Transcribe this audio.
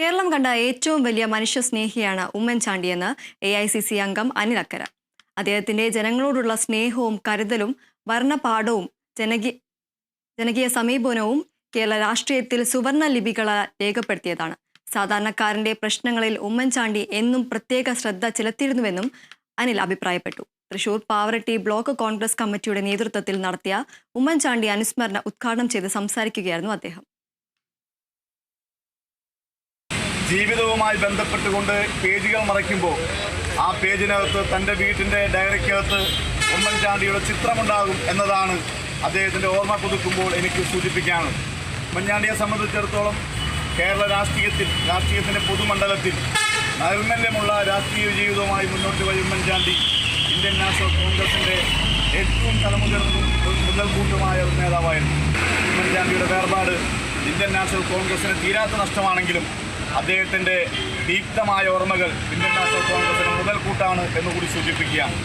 കേരളം കണ്ട ഏറ്റവും വലിയ മനുഷ്യസ്നേഹിയാണ് ഉമ്മൻചാണ്ടിയെന്ന് എ ഐ സി സി അംഗം അനിൽ അക്കര. അദ്ദേഹത്തിന്റെ ജനങ്ങളോടുള്ള സ്നേഹവും കരുതലും വർണപാഠവും ജനകീയ ജനകീയ സമീപനവും കേരള രാഷ്ട്രീയത്തിൽ സുവർണ ലിപികളാൽ രേഖപ്പെടുത്തിയതാണ്. സാധാരണക്കാരന്റെ പ്രശ്നങ്ങളിൽ ഉമ്മൻചാണ്ടി എന്നും പ്രത്യേക ശ്രദ്ധ ചെലുത്തിയിരുന്നുവെന്നും അനിൽ അഭിപ്രായപ്പെട്ടു. തൃശൂർ പാവറട്ടി ബ്ലോക്ക് കോൺഗ്രസ് കമ്മിറ്റിയുടെ നേതൃത്വത്തിൽ നടത്തിയ ഉമ്മൻചാണ്ടി അനുസ്മരണ ഉദ്ഘാടനം ചെയ്ത് സംസാരിക്കുകയായിരുന്നു അദ്ദേഹം. ജീവിതവുമായി ബന്ധപ്പെട്ടുകൊണ്ട് പേജുകൾ മറയ്ക്കുമ്പോൾ ആ പേജിനകത്ത് തന്റെ വീട്ടിന്റെ ഡയറിക്കകത്ത് ഉമ്മൻചാണ്ടിയുടെ ചിത്രമുണ്ടാകും എന്നതാണ് അദ്ദേഹത്തിന്റെ ഓർമ്മ പുതുക്കുമ്പോൾ എനിക്ക് സൂചിപ്പിക്കാണ് ഉമ്മൻചാണ്ടിയെ സംബന്ധിച്ചിടത്തോളം കേരള രാഷ്ട്രീയത്തിൽ രാഷ്ട്രീയത്തിന്റെ പൊതുമണ്ഡലത്തിൽ നൈർമല്യമുള്ള രാഷ്ട്രീയ ജീവിതവുമായി മുന്നോട്ട് പോയ ഉമ്മൻചാണ്ടി ഇന്ത്യൻ നാഷണൽ കോൺഗ്രസിന്റെ ഏറ്റവും തലമുതിർന്നും മുതൽക്കൂട്ടുമായ ഒരു നേതാവായിരുന്നു. ഉമ്മൻചാണ്ടിയുടെ വേർപാട് ഇന്ത്യൻ നാഷണൽ കോൺഗ്രസിന് തീരാത്ത നഷ്ടമാണെങ്കിലും അദ്ദേഹത്തിന്റെ ദീപ്തമായ ഓർമ്മകൾ ഇന്ത്യൻ നാഷണൽ കോൺഗ്രസിന് മുതൽക്കൂട്ടാണ് എന്നുകൂടി സൂചിപ്പിക്കുകയാണ്.